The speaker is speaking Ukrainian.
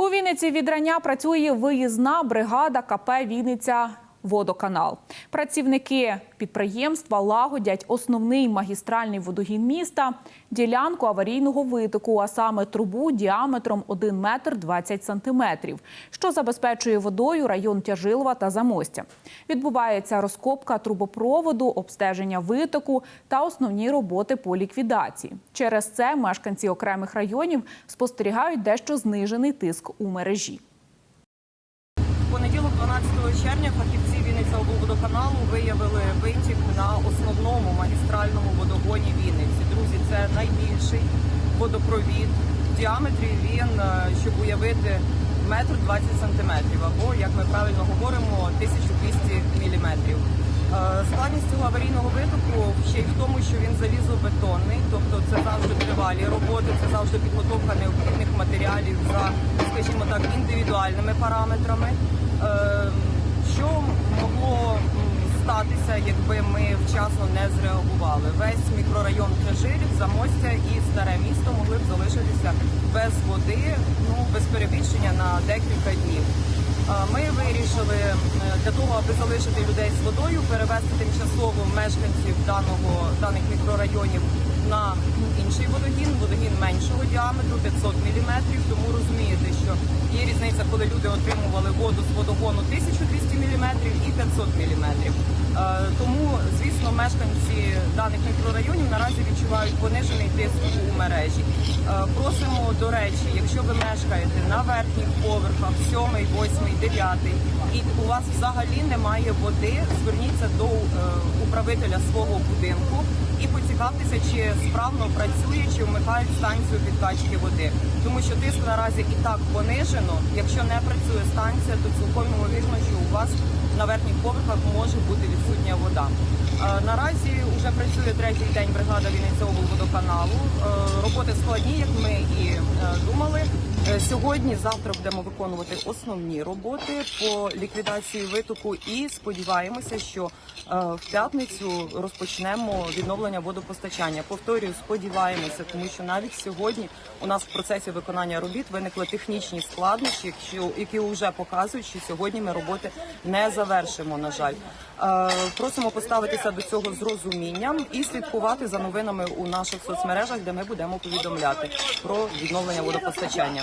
У Вінниці від рання працює виїзна бригада КП Вінниця. Водоканал. Працівники підприємства лагодять основний магістральний водогін міста, ділянку аварійного витоку, а саме трубу діаметром 1 метр 20 сантиметрів, що забезпечує водою район Тяжилова та Замостя. Відбувається розкопка трубопроводу, обстеження витоку та основні роботи по ліквідації. Через це мешканці окремих районів спостерігають дещо знижений тиск у мережі. Понеділок, 12 червня, фахівці Вінниця облводоканалу виявили витік на основному магістральному водогоні Вінниці. Друзі, це найбільший водопровід. В діаметрі він, е, щоб уявити, метр 20 сантиметрів, або, як ми правильно говоримо, 1200 міліметрів. Складність цього аварійного витоку ще й в тому, що він залізобетонний, тобто це завжди тривалі роботи, це завжди підготовка необхідних матеріалів за, скажімо так, індивідуальними параметрами. Е, Що могло статися, якби ми вчасно не зреагували? Весь мікрорайон Тяжилів, Замостя і Старе місто могли б залишитися без води, ну без перебільшення на декілька днів. Е, Ми вирішили е, для того, аби залишити людей з водою, перевести тимчасово мешканців даного даних мікрорайонів на інший водогін, водогін меншого діаметру 500 мм. Тому розумієте, що є різниця, коли люди отримували воду з водогону 1200 мм і 500 мм. Тому, звісно, мешканці даних мікрорайонів наразі відчувають понижений тиск у мережі. Е, Просимо, до речі, якщо ви мешкаєте на верхніх поверхах, 7, 8, 9, і у вас взагалі немає води, зверніться до е, управителя свого будинку і поцікавтеся, чи справно працює, чи вмикають станцію підкачки води. Тому що тиск наразі і так понижено. Якщо не працює станція, то цілком ймовірно, що у вас на верхніх поверхах може бути відсутня вода. Е, Наразі вже працює третій день бригада Вінниця облводоканалу. Е, Роботи складні, як ми і е, думали. Сьогодні, завтра будемо виконувати основні роботи по ліквідації витоку і сподіваємося, що е, в п'ятницю розпочнемо відновлення водопостачання. Повторюю, сподіваємося, тому що навіть сьогодні у нас в процесі виконання робіт виникли технічні складнощі, які вже показують, що сьогодні ми роботи не завершимо. На жаль, Е, просимо поставитися до цього з розумінням і слідкувати за новинами у наших соцмережах, де ми будемо повідомляти про відновлення водопостачання.